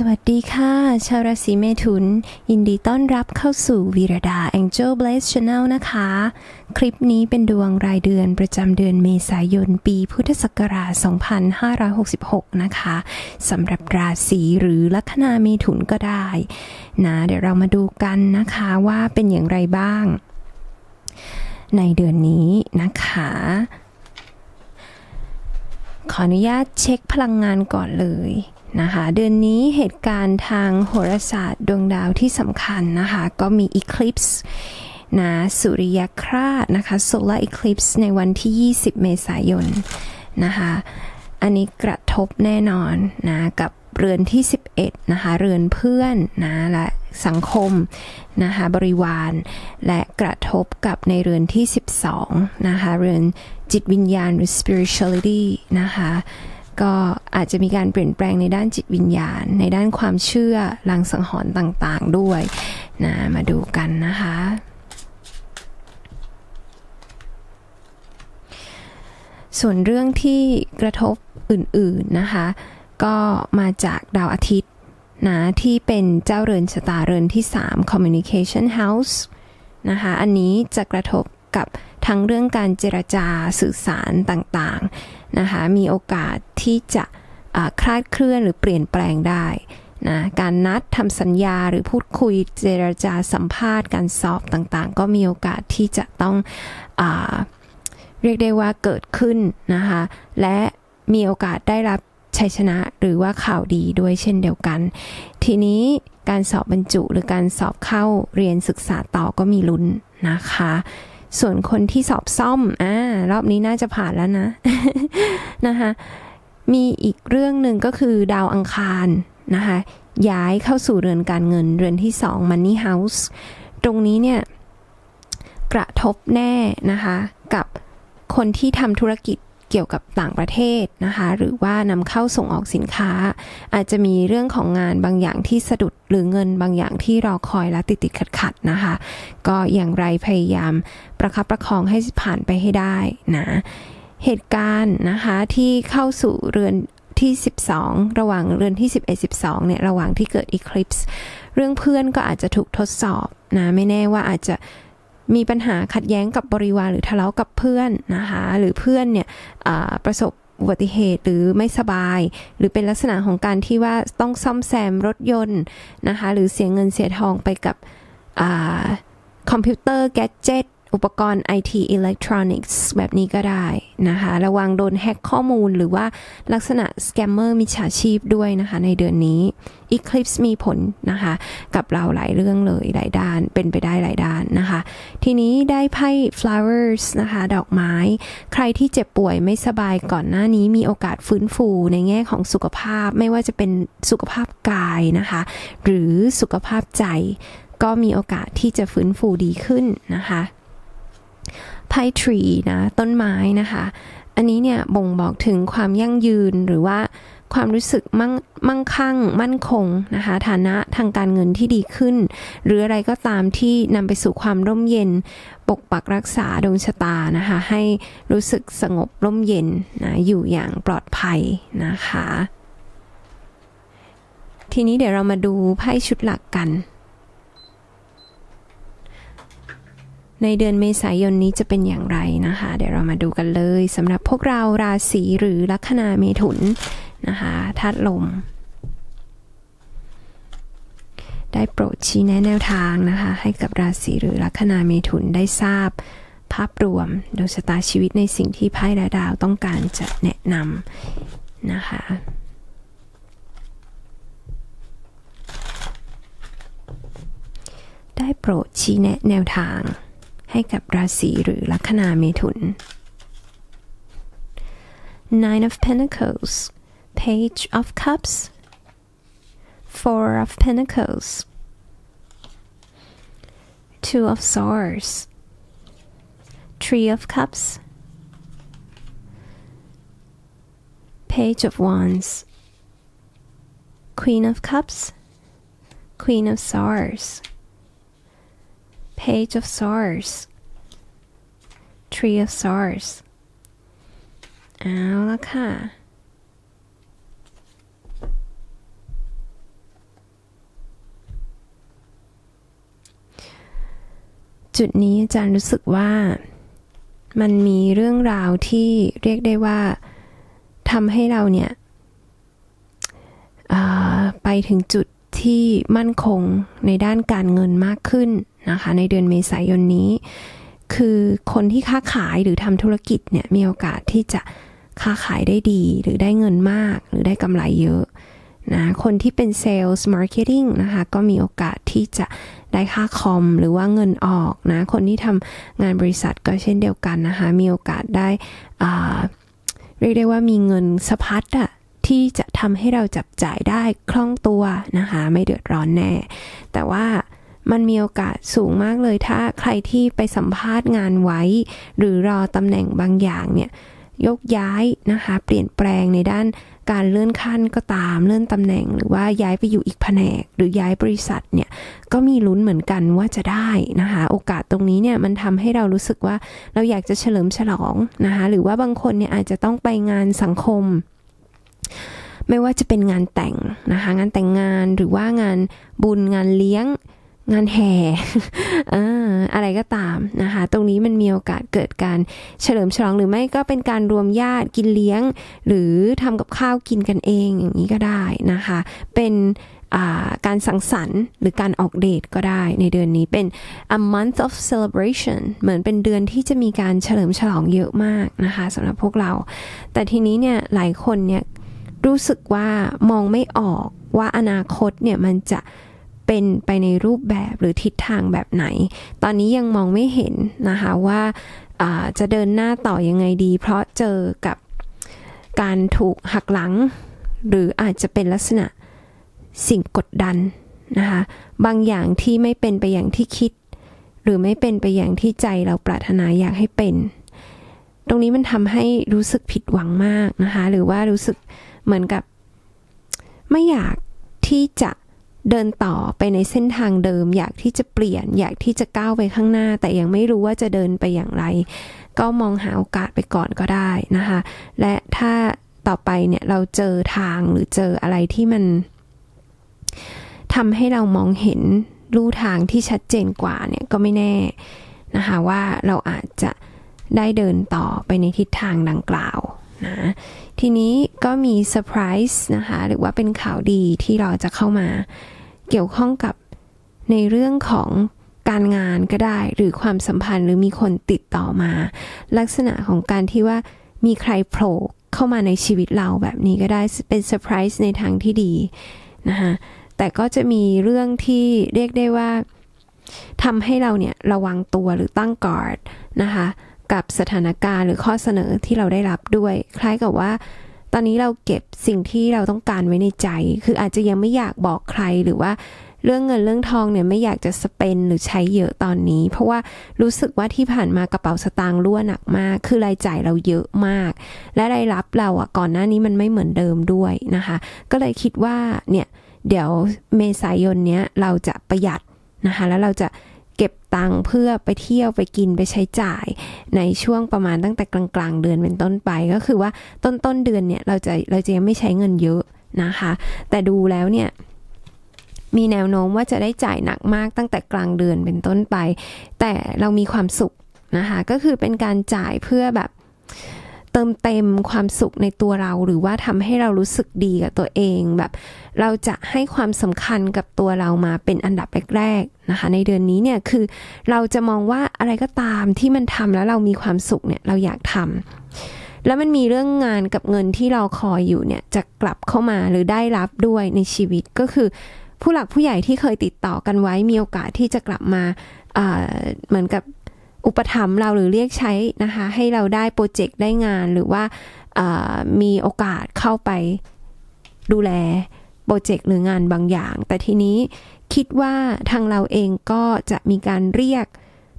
สวัสดีค่ะ ชาวราศีเมถุน ยินดีต้อนรับเข้าสู่วีรดา Angel Blaze Channel นะคะ คลิปนี้เป็นดวงรายเดือนประจำเดือนเมษายนปีพุทธศักราช 2566 นะคะสำหรับราศีหรือลัคนาเมถุนก็ได้นะเดี๋ยวเรามาดูกันนะคะว่าเป็นอย่างไรบ้าง ในเดือนนี้นะคะขออนุญาตเช็คพลังงานก่อนเลย นะคะ เดือนนี้เหตุการณ์ทางโหราศาสตร์ดวงดาวที่สำคัญนะคะ ก็มี eclipse นะสุริยคราสนะคะ solar eclipse ในวันที่ 20 เมษายนนะคะ อันนี้กระทบแน่นอนนะกับเรือนที่ 11 นะคะ เรือนเพื่อนนะและสังคมนะคะบริวารและกระทบกับในเรือนที่ 12 นะคะ เรือนจิตวิญญาณหรือ spirituality นะคะ ก็อาจจะมีการเปลี่ยนแปลงในด้านจิตวิญญาณ ในด้านความเชื่อลางสังหรณ์ต่างๆด้วยนะมาดูกันนะคะ ส่วนเรื่องที่กระทบอื่นๆนะคะ ก็มาจากดาวอาทิตย์นะที่เป็นเจ้าเรือนชะตาเรือนที่ 3 communication house นะคะ อันนี้จะกระทบกับ ทั้งเรื่องการเจรจาสื่อสารต่างๆนะคะมีโอกาสที่จะคลาดเคลื่อนหรือเปลี่ยนแปลงได้นะการนัดทำสัญญาหรือพูดคุยเจรจาสัมภาษณ์การสอบต่างๆ ก็มีโอกาสที่จะต้องอเรียกได้ว่าเกิดขึ้นนะคะและมีโอกาสได้รับชัยชนะหรือว่าข่าวดีด้วยเช่นเดียวกัน ทีนี้การสอบบรรจุหรือการสอบเข้าเรียนศึกษาต่อก็มีลุ้นนะคะ ส่วนคนที่สอบซ่อมอ่ารอบนี้น่าจะผ่านแล้วนะนะคะมีอีกเรื่องหนึ่งก็คือดาวอังคารนะคะย้ายเข้าสู่เรือนการเงินเรือนที่ 2 Money House ตรงนี้เนี่ยกระทบแน่นะคะกับคนที่ทำธุรกิจ เกี่ยวกับต่างประเทศนะคะ หรือว่านำเข้าส่งออกสินค้า อาจจะมีเรื่องของงานบางอย่างที่สะดุดหรือเงินบางอย่างที่รอคอยและติดติดขัดขัดนะคะ ก็อย่างไรพยายามประคับประคองให้ผ่านไปให้ได้นะเหตุการณ์นะคะที่เข้าสู่เรือนที่ 12 ระหว่างเรือนที่ 11 12เนี่ยระหว่างที่เกิด eclipse เรื่องเพื่อนก็อาจจะถูกทดสอบนะไม่แน่ว่าอาจจะ มีปัญหาขัดแย้งกับบริวารหรือทะเลาะกับเพื่อนนะคะหรือเพื่อนเนี่ยประสบอุบัติเหตุหรือไม่สบาย หรือเป็นลักษณะของการที่ว่าต้องซ่อมแซมรถยนต์นะคะหรือเสียเงินเสียทองไปกับคอมพิวเตอร์แกจิต อุปกรณ์ IT Electronics แบบนี้ก็ได้นะคะ ระวังโดนแฮ็กข้อมูลหรือว่าลักษณะสแกมเมอร์มิจฉาชีพด้วยนะคะ ในเดือนนี้ Eclipse มีผลนะคะ กับเราหลายเรื่องเลยหลายด้านเป็นไปได้หลายด้านนะคะ ทีนี้ได้ไพ่ flowers นะคะ ดอกไม้ ใครที่เจ็บป่วยไม่สบายก่อนหน้านี้มีโอกาสฟื้นฟูในแง่ของสุขภาพไม่ว่าจะเป็นสุขภาพกายนะคะ หรือสุขภาพใจก็มีโอกาสที่จะฟื้นฟูดีขึ้นนะคะ ไพ่ทรีนะต้นไม้นะคะ อันนี้เนี่ยบ่งบอกถึงความยั่งยืนหรือว่าความรู้สึกมั่งมั่งคั่ง มั่นคงนะคะ ฐานะทางการเงินที่ดีขึ้น หรืออะไรก็ตามที่นำไปสู่ความร่มเย็น ปกปักรักษาดวงชะตานะคะ ให้รู้สึกสงบร่มเย็นนะอยู่อย่างปลอดภัยนะคะ ทีนี้เดี๋ยวเรามาดูไพ่ชุดหลักกัน ในเดือนเมษายนนี้จะเป็นอย่างไรนะคะ เดี๋ยวเรามาดูกันเลยสำหรับพวกเราราศีหรือลัคนาเมถุนนะคะธาตุลม ได้โปรดชี้แนะแนวทางนะคะ ให้กับราศีหรือลัคนาเมถุนได้ทราบ ภาพรวมดวงชะตาชีวิตในสิ่งที่ไพ่และดาวต้องการจะแนะนำนะคะได้โปรดชี้แนะแนวทาง ให้กับราศีหรือลัคนาเมถุน Nine of Pentacles Page of Cups Four of Pentacles Two of Swords Three of Cups Page of Wands Queen of Cups Queen of Swords Page of Swords Tree of Swords เอาละค่ะ จุดนี้อาจารย์รู้สึกว่า มันมีเรื่องราวที่เรียกได้ว่าทำให้เราเนี่ยไปถึงจุดที่มั่นคงในด้านการเงินมากขึ้น นะคะ ในเดือนเมษายนนี้ คือคนที่ค้าขายหรือทำธุรกิจเนี่ยมีโอกาสที่จะค้าขายได้ดี หรือได้เงินมาก หรือได้กำไรเยอะนะคนที่เป็นเซลล์มาร์เก็ตติ้งนะคะก็มีโอกาสที่จะได้ค่าคอมหรือว่าเงินออกนะคนที่ทำงานบริษัทก็เช่นเดียวกันนะคะมีโอกาสได้เรียกได้ว่ามีเงินสะพัดอะที่จะทำให้เราจับจ่ายได้คล่องตัวนะคะไม่เดือดร้อนแน่ แต่ว่า มันมีโอกาสสูงมากเลยถ้าใครที่ไปสัมภาษณ์งานไว้ หรือรอตำแหน่งบางอย่างเนี่ยยกย้ายนะคะ เปลี่ยนแปลงในด้านการเลื่อนขั้นก็ตามเลื่อนตำแหน่ง หรือว่าย้ายไปอยู่อีกแผนก หรือย้ายบริษัทเนี่ยก็มีลุ้นเหมือนกันว่าจะได้นะคะ โอกาสตรงนี้เนี่ยมันทำให้เรารู้สึกว่าเราอยากจะเฉลิมฉลองนะคะ หรือว่าบางคนเนี่ยอาจจะต้องไปงานสังคม ไม่ว่าจะเป็นงานแต่งนะคะ งานแต่งงานหรือว่างานบุญงานเลี้ยง งานแห่อะไรก็ตามนะคะ ตรงนี้มันมีโอกาสเกิดการเฉลิมฉลองหรือไม่ก็เป็นการรวมญาติกินเลี้ยง หรือทำกับข้าวกินกันเองอย่างนี้ก็ได้นะคะ เป็นการสังสรรค์หรือการออกเดทก็ได้ในเดือนนี้เป็น a month of celebration เหมือนเป็นเดือนที่จะมีการเฉลิมฉลองเยอะมากนะคะสำหรับพวกเรา แต่ทีนี้เนี่ยหลายคนเนี่ยรู้สึกว่ามองไม่ออกว่าอนาคตเนี่ยมันจะเเป็นไปในรูปแบบหรือทิศทางแบบไหน ตอนนี้ยังมองไม่เห็นนะคะว่าอ่าจะเดินหน้าต่อยังไงดี เพราะเจอกับการถูกหักหลัง หรืออาจจะเป็นลักษณะสิ่งกดดันนะคะบางอย่างที่ไม่เป็นไปอย่างที่คิด หรือไม่เป็นไปอย่างที่ใจเราปรารถนาอยากให้เป็น ตรงนี้มันทำให้รู้สึกผิดหวังมากนะคะหรือว่ารู้สึกเหมือนกับไม่อยากที่จะ เดินต่อไปในเส้นทางเดิม อยากที่จะเปลี่ยน อยากที่จะก้าวไปข้างหน้า แต่ยังไม่รู้ว่าจะเดินไปอย่างไร ก็มองหาโอกาสไปก่อนก็ได้นะคะ และถ้าต่อไปเนี่ยเราเจอทางหรือเจออะไรที่มันทำให้เรามองเห็นลู่ทางที่ชัดเจนกว่าเนี่ยก็ไม่แน่นะคะว่าเราอาจจะได้เดินต่อไปในทิศทางดังกล่าวนะทีนี้ก็มีเซอร์ไพรส์นะคะหรือว่าเป็นข่าวดีที่เราจะเข้ามา เกี่ยวข้องกับในเรื่องของการงานก็ได้หรือความสัมพันธ์หรือมีคนติดต่อมา ลักษณะของการที่ว่ามีใครโผล่เข้ามาในชีวิตเราแบบนี้ก็ได้เป็นเซอร์ไพรส์ในทางที่ดีนะคะแต่ก็จะมีเรื่องที่เรียกได้ว่าทำให้เราเนี่ยระวังตัวหรือตั้งกอดนะคะกับสถานการณ์หรือข้อเสนอที่เราได้รับด้วย คล้ายกับว่า อนนี้เราเก็บสิ่งที่เราต้องการไว้ในใจ คืออาจจะยังไม่อยากบอกใครหรือว่าเรื่องเงินเรื่องทองเนี่ยไม่อยากจะสเปนหรือใช้เยอะตอนนี้ เพราะว่ารู้สึกว่าที่ผ่านมากระเป๋าสตางค์รั่วหนักมาก คือรายจ่ายเราเยอะมาก และรายรับเราอะก่อนหน้านี้มันไม่เหมือนเดิมด้วยนะคะ ก็เลยคิดว่าเนี่ยเดี๋ยวเมษายนเนี้ยเราจะประหยัดนะคะแล้วเราจะ เก็บตังค์เพื่อไปเที่ยวไปกินไปใช้จ่ายในช่วงประมาณตั้งแต่กลางๆ เดือนเป็นต้นไป ก็คือว่าต้นต้นเดือนเนี่ยเราจะเราจะยังไม่ใช้เงินเยอะนะคะ แต่ดูแล้วเนี่ยมีแนวโน้มว่าจะได้จ่ายหนักมากตั้งแต่กลางเดือนเป็นต้นไป แต่เรามีความสุขนะคะก็คือเป็นการจ่ายเพื่อแบบ เติมเต็มความสุขในตัวเรา หรือว่าทำให้เรารู้สึกดีกับตัวเองแบบ เราจะให้ความสำคัญกับตัวเรามาเป็นอันดับแรกๆนะคะ ในเดือนนี้เนี่ยคือเราจะมองว่าอะไรก็ตามที่มันทำแล้วเรามีความสุขเนี่ยเราอยากทำแล้วมันมีเรื่องงานกับเงินที่เราคอยอยู่เนี่ยจะกลับเข้ามาหรือได้รับด้วยในชีวิตก็คือ ผู้หลักผู้ใหญ่ที่เคยติดต่อกันไว้มีโอกาสที่จะกลับมาอ่าเหมือนกับ อุปถัมภ์เราหรือเรียกใช้นะคะ ให้เราได้โปรเจกต์ได้งานหรือว่ามีโอกาสเข้าไปดูแลโปรเจกต์หรืองานบางอย่าง แต่ทีนี้คิดว่าทางเราเองก็จะมีการเรียก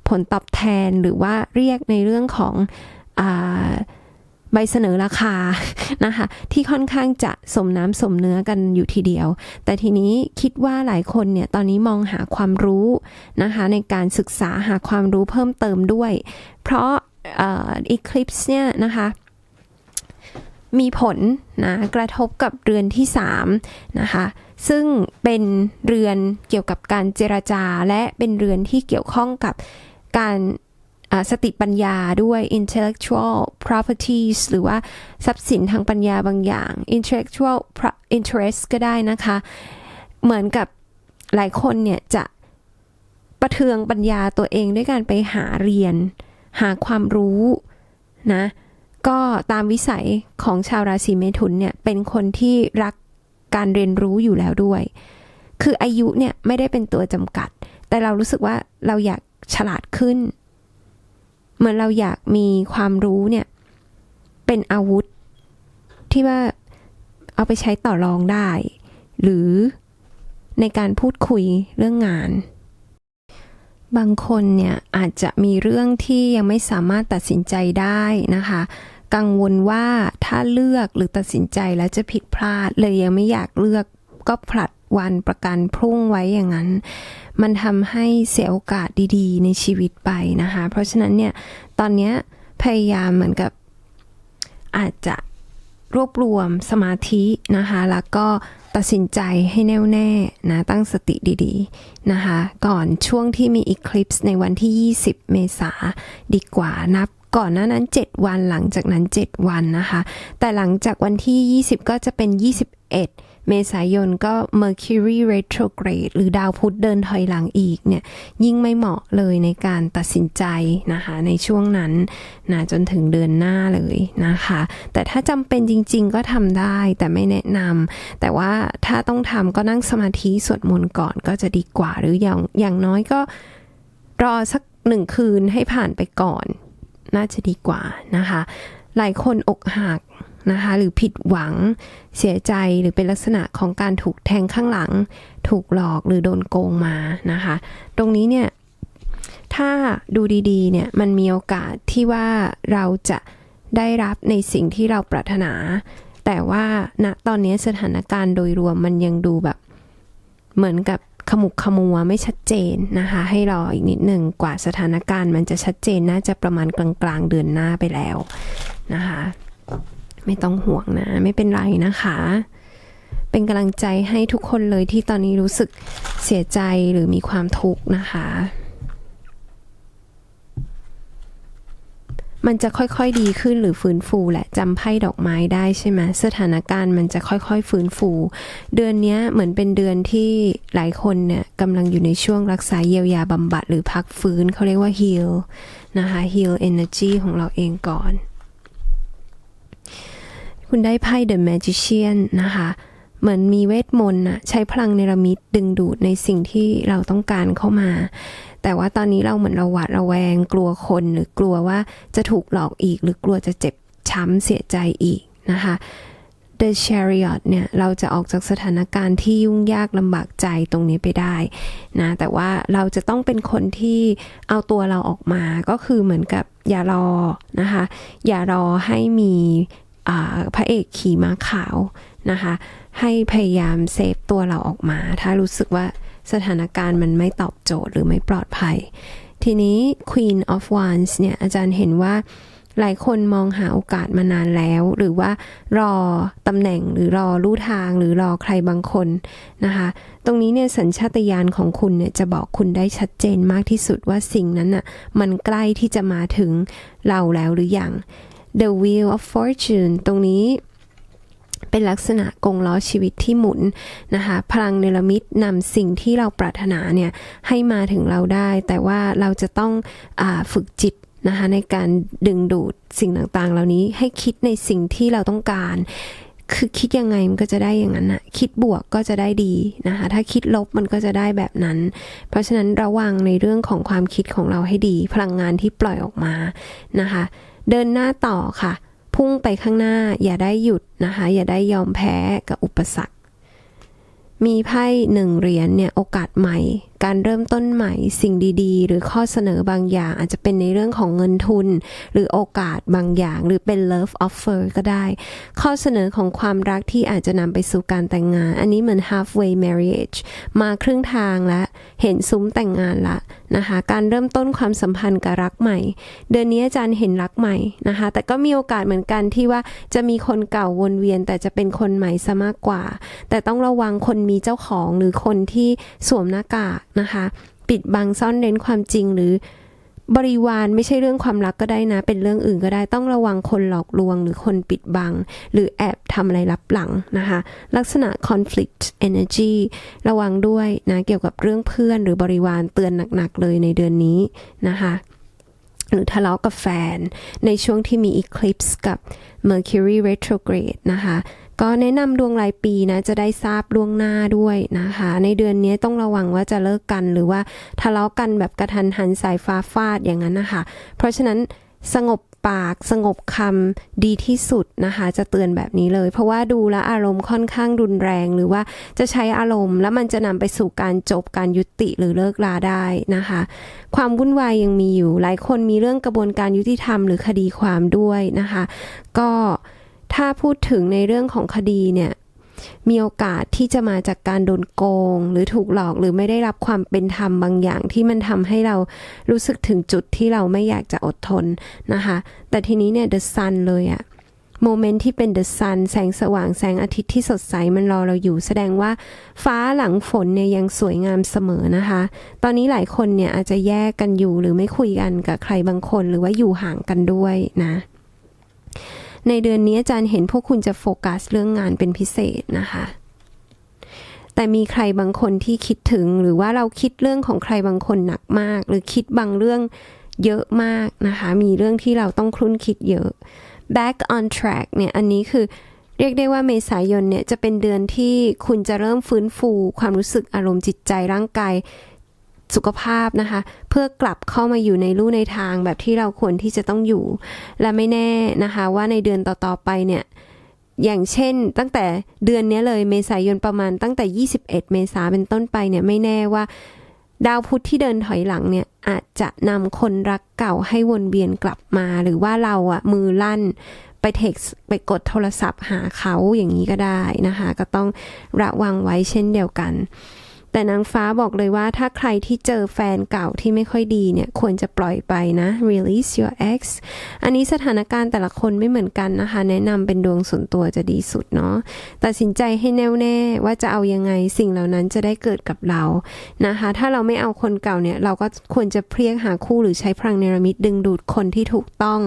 ผลตอบแทนหรือว่าเรียกในเรื่องของอ บเสนอราคานะคะ ที่ค่อนข้างจะสมน้ำสมเนื้อกันอยู่ทีเดียว แต่ทีนี้คิดว่าหลายคนเนี่ยตอนนี้มองหาความรู้นะคะในการศึกษาหาความรู้เพิ่มเติมด้วย เพราะอ่อ eclipse เนี่ยนะคะมีผลนะกระทบกับเรือนที่3นะคะซึ่งเป็นเรือนเกี่ยวกับการเจรจาและเป็นเรือนที่เกี่ยวข้องกับการ สติปัญญาด้วย intellectual properties หรือว่าทรัพย์สินทางปัญญาบางอย่าง intellectual interest ก็ได้นะคะ เหมือนกับหลายคนเนี่ยจะประเทืองปัญญาตัวเองด้วยการไปหาเรียน หาความรู้นะก็ตามวิสัยของชาวราศีเมถุนเนี่ยเป็นคนที่รักการเรียนรู้อยู่แล้วด้วย คืออายุเนี่ยไม่ได้เป็นตัวจำกัด แต่เรารู้สึกว่าเราอยากฉลาดขึ้น เหมือนเราอยากมีความรู้เนี่ย เป็นอาวุธ ที่ว่าเอาไปใช้ต่อรองได้ หรือในการพูดคุยเรื่องงาน บางคนเนี่ยอาจจะมีเรื่องที่ยังไม่สามารถตัดสินใจได้นะคะ กังวลว่าถ้าเลือกหรือตัดสินใจแล้วจะผิดพลาดเลยยังไม่อยากเลือกก็ผลัด วันประกันพรุ่งไว้อย่างนั้น มันทำให้เสียโอกาสดีๆ ในชีวิตไปนะคะ เพราะฉะนั้นเนี่ยตอนนี้พยายามเหมือนกับอาจจะรวบรวมสมาธินะคะ แล้วก็ตัดสินใจให้แน่วแน่นะตั้งสติดีๆนะคะ ก่อนช่วงที่มีอีคลิปส์ในวันที่ 20 เมษาดีกว่านับก่อนหน้านั้น 7 วันหลังจากนั้น 7 วันนะคะ แต่หลังจากวันที่ 20 ก็จะเป็น 21 เมษายนก็ Mercury retrograde หรือดาวพุธเดินถอยหลังอีกเนี่ยยิ่งไม่เหมาะเลยในการตัดสินใจนะคะในช่วงนั้นนะจนถึงเดือนหน้าเลยนะคะ แต่ถ้าจำเป็นจริง ๆ ก็ทำได้แต่ไม่แนะนำแต่ว่าถ้าต้องทำก็นั่งสมาธิสวดมนต์ก่อนก็จะดีกว่าหรืออย่างอย่างน้อยก็รอสักหนึ่งคืนให้ผ่านไปก่อน น่าจะดีกว่านะคะ หลายคนอกหัก นะคะ หรือผิดหวัง เสียใจหรือเป็นลักษณะของการถูกแทงข้างหลัง ถูกหลอกหรือโดนโกงมานะคะ ตรงนี้เนี่ยถ้าดูดีๆเนี่ยมันมีโอกาสที่ว่าเราจะได้รับในสิ่งที่เราปรารถนา แต่ว่าณตอนนี้สถานการณ์โดยรวมมันยังดูแบบ เหมือนกับขมุกขมัวไม่ชัดเจนนะคะ ให้รออีกนิดหนึ่งกว่าสถานการณ์มันจะชัดเจนน่าจะประมาณกลางๆเดือนหน้าไปแล้วนะคะ ไม่ต้องห่วงนะ ไม่เป็นไรนะคะ เป็นกำลังใจให้ทุกคนเลยที่ตอนนี้รู้สึกเสียใจหรือมีความทุกข์นะคะ มันจะค่อยๆดีขึ้นหรือฟื้นฟูแหละจำไพ่ดอกไม้ได้ใช่ไหมสถานการณ์มันจะค่อยๆฟื้นฟู เดือนนี้เหมือนเป็นเดือนที่หลายคนเนี่ยกำลังอยู่ในช่วงรักษาเยียวยาบำบัดหรือพักฟื้นเขาเรียกว่า heal นะคะ heal energy ของเราเองก่อน คุณได้ไพ่ The Magician นะคะ เหมือนมีเวทมนต์ะใช้พลังเนรมิตดึงดูดในสิ่งที่เราต้องการเข้ามา แต่ว่าตอนนี้เราเหมือนเราหวาดระแวง กลัวคนหรือกลัวว่าจะถูกหลอกอีก หรือกลัวจะเจ็บช้ำเสียใจอีกนะคะ The Chariot เนี่ย เราจะออกจากสถานการณ์ที่ยุ่งยากลำบากใจตรงนี้ไปได้นะแต่ว่าเราจะต้องเป็นคนที่เอาตัวเราออกมาก็คือเหมือนกับอย่ารอนะคะ อย่ารอให้มี พระเอกขี่ม้าขาวนะคะ ให้พยายามเซฟตัวเราออกมา ถ้ารู้สึกว่าสถานการณ์มันไม่ตอบโจทย์หรือไม่ปลอดภัย ทีนี้ Queen of Wands เนี่ยอาจารย์เห็นว่าหลายคนมองหาโอกาสมานานแล้ว หรือว่ารอตำแหน่งหรือรอลู่ทางหรือรอใครบางคนนะคะ ตรงนี้เนี่ยสัญชาตญาณของคุณเนี่ยจะบอกคุณได้ชัดเจนมากที่สุดว่าสิ่งนั้นน่ะมันใกล้ที่จะมาถึงเราแล้วหรือยัง The Wheel of Fortune ตรงนี้เป็นลักษณะกงล้อชีวิตที่หมุนนะคะ พลังเนรมิตนำสิ่งที่เราปรารถนาเนี่ยให้มาถึงเราได้ แต่ว่าเราจะต้องอฝึกจิตนะคะในการดึงดูดสิ่งต่างๆ เหล่านี้ให้คิดในสิ่งที่เราต้องการ คือคิดยังไงมันก็จะได้อย่างนั้นนะคิดบวกก็จะได้ดีนะคะ ถ้าคิดลบมันก็จะได้แบบนั้น เพราะฉะนั้นระวังในเรื่องของความคิดของเราให้ดี พลังงานที่ปล่อยออกมานะคะ เดินหน้าต่อค่ะ พุ่งไปข้างหน้าอย่าได้หยุดนะคะ อย่าได้ยอมแพ้กับอุปสรรค มีไพ่หนึ่งเหรียญเนี่ยโอกาสใหม่การเริ่มต้นใหม่สิ่งดีๆ หรือข้อเสนอบางอย่าง อาจจะเป็นในเรื่องของเงินทุน หรือโอกาสบางอย่าง หรือเป็น love offer ก็ได้ ข้อเสนอของความรักที่อาจจะนำไปสู่การแต่งงาน อันนี้เหมือน halfway marriage มาครึ่งทางแล้วเห็นซุ้มแต่งงานละนะคะการเริ่มต้นความสัมพันธ์กับรักใหม่ เดือนนี้อาจารย์เห็นรักใหม่นะคะแต่ก็มีโอกาสเหมือนกันที่ว่าจะมีคนเก่าวนเวียน แต่จะเป็นคนใหม่ซะมากกว่า แต่ต้องระวังคนมีเจ้าของหรือคนที่สวมหน้ากาก นะคะ ปิดบังซ่อนเร้นความจริงหรือบริวารไม่ใช่เรื่องความรักก็ได้นะ เป็นเรื่องอื่นก็ได้ต้องระวังคนหลอกลวง หรือคนปิดบัง หรือแอบทำอะไรลับหลังนะคะ ลักษณะ conflict energy ระวังด้วยนะเกี่ยวกับเรื่องเพื่อนหรือบริวารเตือนหนักๆเลยในเดือนนี้นะคะหรือทะเลาะกับแฟน ในช่วงที่มี eclipse กับ Mercury retrograde นะคะ ก็แนะนำดวงรายปีนะจะได้ทราบล่วงหน้าด้วยนะคะ ในเดือนนี้ต้องระวังว่าจะเลิกกันหรือว่าทะเลาะกันแบบกระทันหันสายฟ้าฟาดอย่างนั้นนะคะ เพราะฉะนั้นสงบปากสงบคำดีที่สุดนะคะ จะเตือนแบบนี้เลย เพราะว่าดูแลอารมณ์ค่อนข้างรุนแรงหรือว่าจะใช้อารมณ์ แล้วมันจะนำไปสู่การจบการยุติหรือเลิกลาได้นะคะ ความวุ่นวายยังมีอยู่ หลายคนมีเรื่องกระบวนการยุติธรรมหรือคดีความด้วยนะคะ ก็ ถ้าพูดถึงในเรื่องของคดีเนี่ยมีโอกาสที่จะมาจากการโดนโกง หรือถูกหลอกหรือไม่ได้รับความเป็นธรรมบางอย่างที่มันทำให้เรารู้สึกถึงจุดที่เราไม่อยากจะอดทนนะคะ แต่ทีนี้เนี่ย the sun เลยอะโมเมนต์ที่เป็น the sun แสงสว่างแสงอาทิตย์ที่สดใสมันรอเราอยู่แสดงว่าฟ้าหลังฝนเนี่ยยังสวยงามเสมอนะคะ ตอนนี้หลายคนเนี่ยอาจจะแยกกันอยู่หรือไม่คุยกันกับใครบางคน หรือว่าอยู่ห่างกันด้วยนะ ในเดือนนี้อาจารย์เห็นพวกคุณจะโฟกัสเรื่องงานเป็นพิเศษนะคะแต่มีใครบางคนที่คิดถึงหรือว่าเราคิดเรื่องของใครบางคนหนักมาก หรือคิดบางเรื่องเยอะมากนะคะ มีเรื่องที่เราต้องคลุ้นคิดเยอะ back on track เนี่ยอันนี้คือเรียกได้ว่าเมษายนเนี่ยจะเป็นเดือนที่คุณจะเริ่มฟื้นฟู ความรู้สึกอารมณ์จิตใจร่างกาย สุขภาพนะคะ เพื่อกลับเข้ามาอยู่ในลู่ในทางแบบที่เราควรที่จะต้องอยู่ และไม่แน่นะคะว่าในเดือนต่อๆไปเนี่ยอย่างเช่นตั้งแต่เดือนนี้เลยเมษายนประมาณตั้งแต่ 21 เมษาเป็นต้นไปเนี่ยไม่แน่ว่า ดาวพุธที่เดินถอยหลังเนี่ยอาจจะนำคนรักเก่าให้วนเวียนกลับมา หรือว่าเราอะมือลั่นไปเท็กซ์ไปกดโทรศัพท์หาเขาอย่างนี้ก็ได้นะคะ ก็ต้องระวังไว้เช่นเดียวกัน แต่นางฟ้าบอกเลยว่าถ้าใครที่เจอแฟนเก่าที่ไม่ค่อยดีเนี่ย ควรจะปล่อยไปนะ release your ex อันนี้สถานการณ์แต่ละคนไม่เหมือนกันนะคะ แนะนำเป็นดวงส่วนตัวจะดีสุดเนาะตัดสินใจให้แน่วแน่ว่าจะเอายังไงสิ่งเหล่านั้นจะได้เกิดกับเรานะคะ ถ้าเราไม่เอาคนเก่าเนี่ย เราก็ควรจะเพรียกหาคู่หรือใช้พลังเนรมิตดึงดูดคนที่ถูกต้อง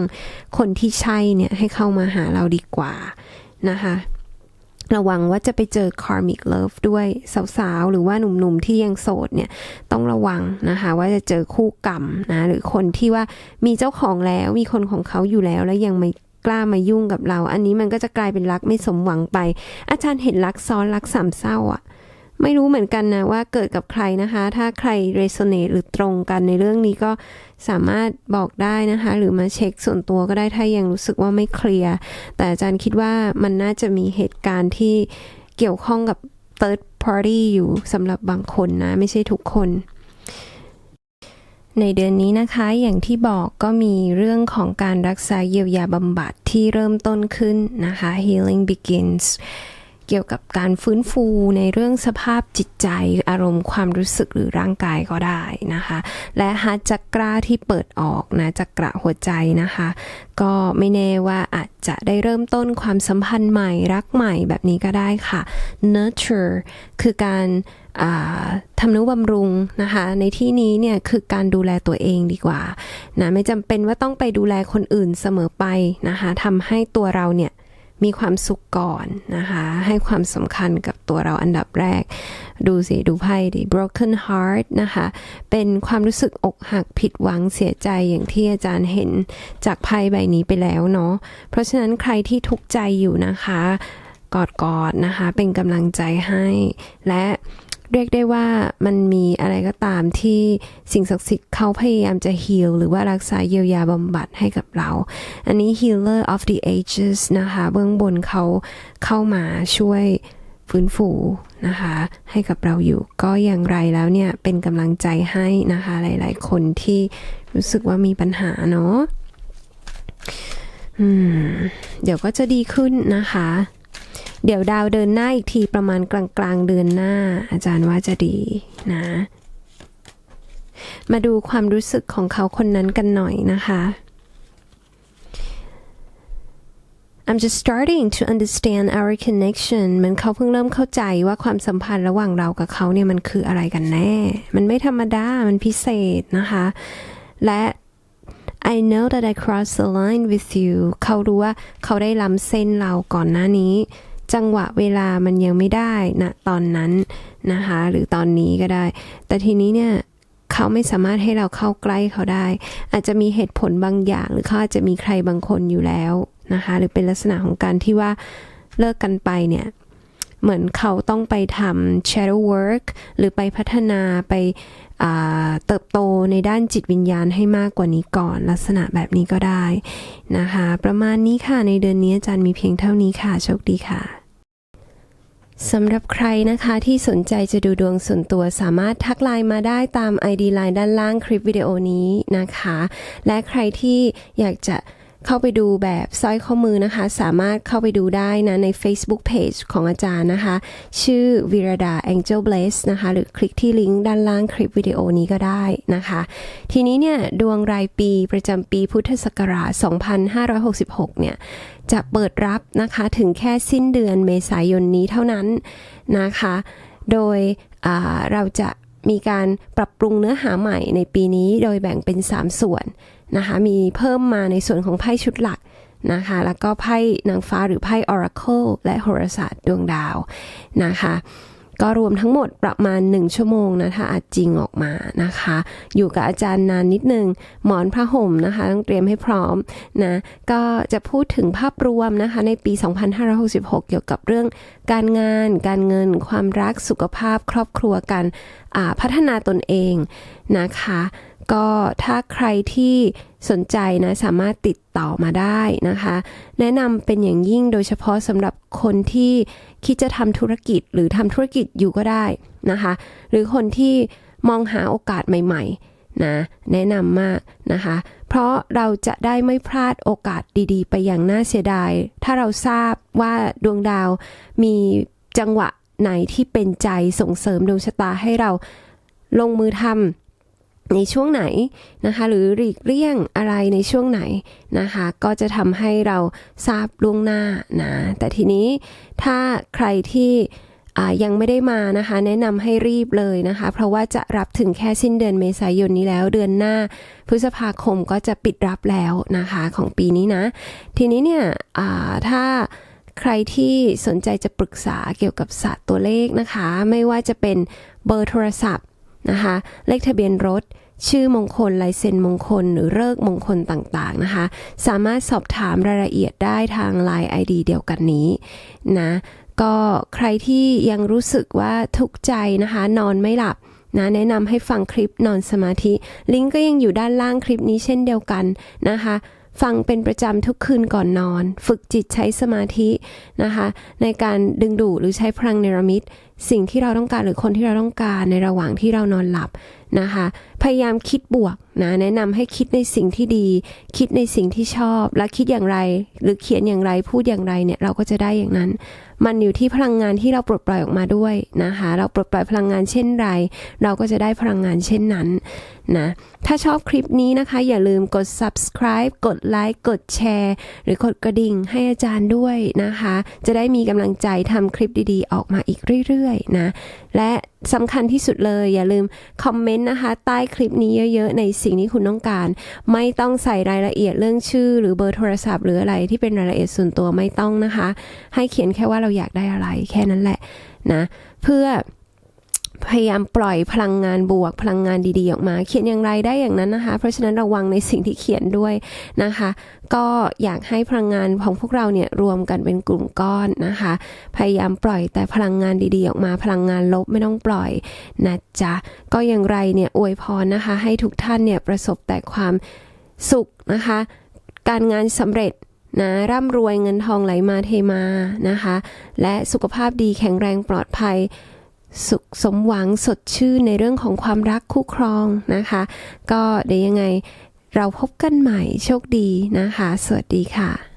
คนที่ใช่เนี่ยให้เข้ามาหาเราดีกว่านะคะ ระวังว่าจะไปเจอ karmic love ด้วยสาวๆ หรือว่าหนุ่มๆ ที่ยังโสดเนี่ยต้องระวังนะคะ ว่าจะเจอคู่กรรมนะหรือคนที่ว่ามีเจ้าของแล้วมีคนของเขาอยู่แล้วแล้วยังไม่กล้ามายุ่งกับเรา อันนี้มันก็จะกลายเป็นรักไม่สมหวังไป อาจารย์เห็นรักซ้อนรักสามเศร้าอะ ไม่รู้เหมือนกันนะว่าเกิดกับใครนะคะ ถ้าใคร resonate หรือตรงกันในเรื่องนี้ก็สามารถบอกได้นะคะ หรือมาเช็คส่วนตัวก็ได้ถ้ายังรู้สึกว่าไม่เคลียร์แต่อาจารย์คิดว่ามันน่าจะมีเหตุการณ์ที่เกี่ยวข้องกับ third party อยู่สำหรับบางคนนะ ไม่ใช่ทุกคน ในเดือนนี้นะคะอย่างที่บอกก็มีเรื่องของการรักษาเยียวยาบำบัดที่เริ่มต้นขึ้นนะคะ healing begins เกี่ยวกับการฟื้นฟูในเรื่องสภาพจิตใจ อารมณ์ความรู้สึกหรือร่างกายก็ได้นะคะ และฮัจักราที่เปิดออกนะจักระหัวใจนะคะ ก็ไม่แน่ว่าอาจจะได้เริ่มต้นความสัมพันธ์ใหม่รักใหม่แบบนี้ก็ได้ค่ะ nurture คือการทำนุบำรุงนะคะ ในที่นี้เนี่ยคือการดูแลตัวเองดีกว่านะไม่จำเป็นว่าต้องไปดูแลคนอื่นเสมอไปนะคะทำให้ตัวเราเนี่ย มีความสุขก่อนนะคะ ให้ความสำคัญกับตัวเราอันดับแรก ดูสิ ดูไพ่ดิ broken heart นะคะ เป็นความรู้สึกอกหักผิดหวังเสียใจอย่างที่อาจารย์เห็นจากไพ่ใบนี้ไปแล้วเนาะ เพราะฉะนั้นใครที่ทุกข์ใจอยู่นะคะ กอดกอดๆนะคะ เป็นกำลังใจให้ และ เรียกได้ว่ามันมีอะไรก็ตามที่สิ่งศักดิ์สิทธิ์เขาพยายามจะฮีลหรือว่ารักษาเยียวยาบำบัดให้กับเรา อันนี้ healer of the ages นะคะเบื้องบนเขาเข้ามาช่วยฟื้นฟูนะคะให้กับเราอยู่ก็อย่างไรแล้วเนี่ยเป็นกำลังใจให้นะคะหลาย ๆ คนที่รู้สึกว่ามีปัญหาเนาะเดี๋ยวก็จะดีขึ้นนะคะ เดี๋ยวดาวเดินหน้าอีกทีประมาณกลางกลางๆเดือนหน้า อาจารย์ว่าจะดีนะ มาดูความรู้สึกของเขาคนนั้นกันหน่อยนะคะ I'm just starting to understand our connection มันเขาเพิ่งเริ่มเข้าใจว่าความสัมพันธ์ระหว่างเรากับเขาเนี่ยมันคืออะไรกันแน่ มันไม่ธรรมดา มันพิเศษนะคะ และ I know that I crossed the line with you เขารู้ว่าเขาได้ล้ำเส้นเราก่อนหน้านี้ จังหวะเวลามันยังไม่ได้นะตอนนั้นนะคะ หรือตอนนี้ก็ได้ แต่ทีนี้เนี่ยเขาไม่สามารถให้เราเข้าใกล้เขาได้ อาจจะมีเหตุผลบางอย่าง หรือเขาอาจจะมีใครบางคนอยู่แล้วนะคะ หรือเป็นลักษณะของการที่ว่าเลิกกันไปเนี่ยเหมือนเขาต้องไปทำ shadow work หรือไปพัฒนาไปเติบโตในด้านจิตวิญญาณให้มากกว่านี้ก่อน ลักษณะแบบนี้ก็ได้นะคะ ประมาณนี้ค่ะในเดือนนี้อาจารย์มีเพียงเท่านี้ค่ะ โชคดีค่ะ สำหรับใครนะคะที่สนใจจะดูดวงส่วนตัวสามารถทักไลน์มาได้ตาม ID ไลน์ด้านล่างคลิปวิดีโอนี้นะคะ และใครที่อยากจะ เข้าไปดูแบบสร้อยข้อมือนะคะ สามารถเข้าไปดูได้นะใน Facebook Page ของอาจารย์นะคะ ชื่อวิรดา Angel Blaze นะคะ หรือคลิกที่ลิงก์ด้านล่างคลิปวิดีโอนี้ก็ได้นะคะ ทีนี้เนี่ย ดวงรายปีประจำปีพุทธศักราช 2566 เนี่ย จะเปิดรับนะคะถึงแค่สิ้นเดือนเมษายนนี้เท่านั้นนะคะ โดยเราจะมีการปรับปรุงเนื้อหาใหม่ในปีนี้โดยแบ่งเป็น 3 ส่วน นะคะมีเพิ่มมาในส่วนของไพ่ชุดหลักนะคะแล้วก็ไพ่นางฟ้าหรือไพ่ Oracle และโหราศาสตร์ดวงดาวนะคะก็รวมทั้งหมดประมาณ 1 ชั่วโมงนะถ้าอาจจริงออกมานะคะ อยู่กับอาจารย์นานนิดนึง หมอนผ้าห่มนะคะ ต้องเตรียมให้พร้อมนะก็จะพูดถึงภาพรวมนะคะ ในปี 2566 เกี่ยวกับเรื่องการงาน การเงิน ความรักสุขภาพครอบครัวการอ่าพัฒนาตนเองนะคะ ก็ถ้าใครที่สนใจนะสามารถติดต่อมาได้นะคะ แนะนำเป็นอย่างยิ่งโดยเฉพาะสำหรับคนที่คิดจะทำธุรกิจหรือทำธุรกิจอยู่ก็ได้นะคะ หรือคนที่มองหาโอกาสใหม่ๆนะแนะนำมากนะคะ เพราะเราจะได้ไม่พลาดโอกาสดีๆ ไปอย่างน่าเสียดาย ถ้าเราทราบว่าดวงดาวมีจังหวะไหนที่เป็นใจส่งเสริมดวงชะตาให้เราลงมือทำ ในช่วงไหนนะคะหรือหลีกเลี่ยงอะไรในช่วงไหนนะคะก็จะทำให้เราทราบล่วงหน้านะแต่ทีนี้ถ้าใครที่ยังไม่ได้มานะคะ แนะนำให้รีบเลยนะคะ เพราะว่าจะรับถึงแค่สิ้นเดือนเมษายนนี้แล้วเดือนหน้า พฤษภาคมก็จะปิดรับแล้วนะคะของปีนี้นะ ทีนี้เนี่ยถ้าใครที่สนใจจะปรึกษาเกี่ยวกับศาสตร์ตัวเลขนะคะ ไม่ว่าจะเป็นเบอร์โทรศัพท์ นะคะ เลขทะเบียนรถ ชื่อมงคลลายเซ็นมงคล หรือเลิกมงคลต่างๆนะคะ สามารถสอบถามรายละเอียดได้ทาง Line ID เดียวกันนี้นะก็ใครที่ยังรู้สึกว่าทุกข์ใจนะคะ นอนไม่หลับนะแนะนำให้ฟังคลิปนอนสมาธิ ลิงก์ก็ยังอยู่ด้านล่างคลิปนี้เช่นเดียวกันนะคะฟังเป็นประจำทุกคืนก่อนนอน ฝึกจิตใช้สมาธินะคะ ในการดึงดูดหรือใช้พลังเนรมิต สิ่งที่เราต้องการหรือคนที่เราต้องการในระหว่างที่เรานอนหลับนะคะ พยายามคิดบวกนะแนะนำให้คิดในสิ่งที่ดี คิดในสิ่งที่ชอบ และคิดอย่างไร หรือเขียนอย่างไรพูดอย่างไรเนี่ยเราก็จะได้อย่างนั้น มันอยู่ที่พลังงานที่เราปลดปล่อยออกมาด้วยนะคะ เราปลดปล่อยพลังงานเช่นไร เราก็จะได้พลังงานเช่นนั้นนะถ้าชอบคลิปนี้นะคะ อย่าลืมกด subscribe กดไลค์กดแชร์หรือกดกระดิ่งให้อาจารย์ด้วยนะคะ จะได้มีกำลังใจทำคลิปดีๆ ออกมาอีกเรื่ออยๆนะ และสำคัญที่สุดเลยอย่าลืมคอมเมนต์นะคะ ใต้คลิปนี้เยอะๆ ในสิ่งที่คุณต้องการ ไม่ต้องใส่รายละเอียดเรื่องชื่อ หรือเบอร์โทรศัพท์ หรืออะไรที่เป็นรายละเอียดส่วนตัวไม่ต้องนะคะ ให้เขียนแค่ว่าเราอยากได้อะไรแค่นั้นแหละนะ เพื่อ พยายามปล่อยพลังงานบวก พลังงานดีๆออกมา เขียนอย่างไรได้อย่างนั้นนะคะ เพราะฉะนั้นระวังในสิ่งที่เขียนด้วยนะคะ ก็อยากให้พลังงานของพวกเราเนี่ยรวมกันเป็นกลุ่มก้อนนะคะ พยายามปล่อยแต่พลังงานดีๆออกมา พลังงานลบไม่ต้องปล่อยนะจ๊ะก็อย่างไรเนี่ยอวยพรนะคะ ให้ทุกท่านเนี่ยประสบแต่ความสุขนะคะ การงานสำเร็จนะร่ำรวยเงินทองไหลมาเทมานะคะ และสุขภาพดีแข็งแรงปลอดภัย สุขสมหวังสดชื่นในเรื่องของความรักคู่ครองนะคะ ก็เดี๋ยวยังไงเราพบกันใหม่โชคดีนะคะ สวัสดีค่ะ